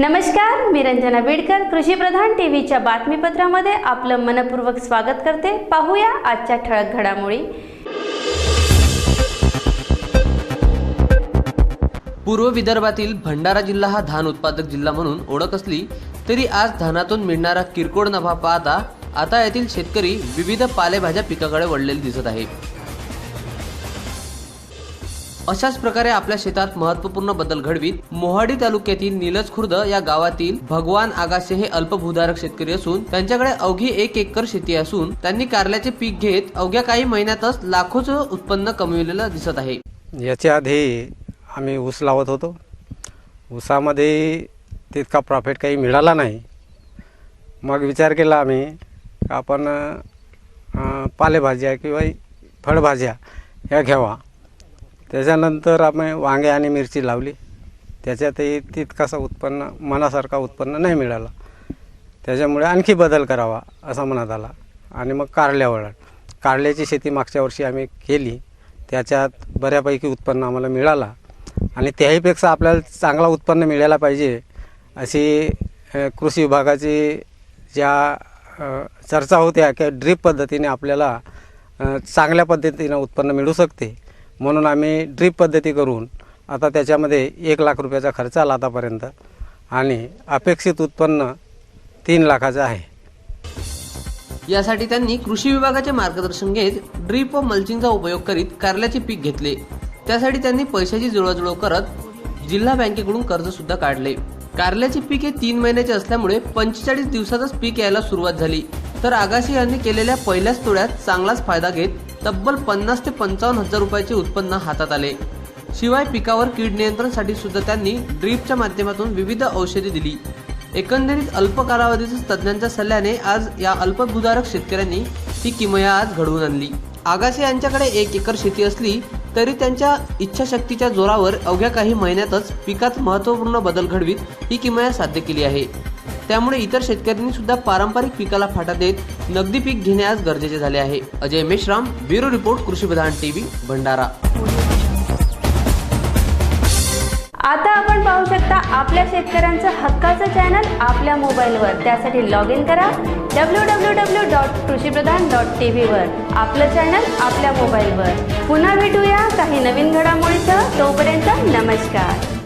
नमस्कार मी रंजना बीडकर कृषी प्रधान टीव्हीच्या बातमीपत्रामध्ये आपलं मनपूर्वक स्वागत करते. पाहूया आजच्या ठळक घडामोडी. पूर्व विदर्भातील भंडारा जिल्हा हा धान उत्पादक जिल्हा म्हणून ओळख असली तरी आज धानातून मिळणारा किरकोळ नफा पाहता आता येथील शेतकरी विविध पालेभाज्या पिकाकडे वळलेले दिसत आहे अशाच प्रकारे आपल्या शेतात महत्त्वपूर्ण बदल घडवीत. मोहाडी तालुक्यातील निलज खुर्द या गावातील भगवान आगाशे हे अल्पभूधारक शेतकरी असून त्यांच्याकडे अवघी एक एकर शेती असून त्यांनी कारल्याचे पीक घेत अवघ्या काही महिन्यातच लाखोचं उत्पन्न कमविलेलं दिसत आहे. याच्या आधी आम्ही ऊस लावत होतो. ऊसामध्ये तितका प्रॉफिट काही मिळाला नाही. मग विचार केला आम्ही आपण पालेभाज्या किंवा फळभाज्या ह्या घ्यावा. त्याच्यानंतर आम्ही वांगे आणि मिरची लावली. त्याच्यातही तितकासा उत्पन्न मनासारखा उत्पन्न नाही मिळालं. त्याच्यामुळे आणखी बदल करावा असा मनात आला. आणि मग कारल्या वळण. कारल्याची शेती मागच्या वर्षी आम्ही केली. त्याच्यात बऱ्यापैकी उत्पन्न आम्हाला मिळाला. आणि त्याहीपेक्षा आपल्याला चांगला उत्पन्न मिळायला पाहिजे अशी कृषी विभागाची ज्या चर्चा होत्या की ड्रीप पद्धतीने आपल्याला चांगल्या पद्धतीनं उत्पन्न मिळू शकते. म्हणून आम्ही ड्रीप पद्धती करून आता त्याच्यामध्ये एक लाख रुपयाचा खर्च आला आतापर्यंत. आणि अपेक्षित उत्पन्न तीन लाखाचं आहे. यासाठी त्यांनी कृषी विभागाचे मार्गदर्शन घेत ड्रीप व मल्चिंगचा उपयोग करीत कारल्याचे पीक घेतले. त्यासाठी त्यांनी पैशाची जुळवाजुळव करत जिल्हा बँकेकडून कर्ज सुद्धा काढले. कारल्याचे पीक हे तीन महिन्याचे असल्यामुळे पंचेचाळीस दिवसातच पीक यायला सुरुवात झाली. तर आगाशी यांनी केलेल्या पहिल्याच तोड्यात चांगलाच फायदा घेत तब्बल पन्नास ते पंचावन्न हजार रुपयाचे उत्पन्न हातात आले. शिवाय पिकावर कीड नियंत्रणासाठी सुद्धा त्यांनी ड्रीपच्या माध्यमातून विविध औषधे दिली. एकंदरीत अल्प कालावधीतच तज्ज्ञांच्या सल्ल्याने आज या अल्पभूधारक शेतकऱ्यांनी ही किमया आज घडवून आणली. आगाशे यांच्याकडे एक एकर शेती असली तरी त्यांच्या इच्छाशक्तीच्या जोरावर अवघ्या काही महिन्यातच पिकात महत्त्वपूर्ण बदल घडवीत ही किमया साध्य केली आहे. त्यामुळे इतर शेतकऱ्यांनी सुद्धा पारंपरिक पिकाला फाटा देत नगदी पीक घेणे आज गरजेचे झाले आहे. अजय मेश्राम ब्युरो रिपोर्ट कृषी प्रधान टीव्ही भंडारा. आता आपण पाहू शकता आपल्या शेतकऱ्यांचं हक्काचं चॅनल आपल्या मोबाईलवर. त्यासाठी लॉग इन करा W W W dot Krishipradhan dot T व्हीवर आपलं चॅनल आपल्या मोबाईलवर. पुन्हा भेटूया काही नवीन घडामोडीचं तोपर्यंत नमस्कार.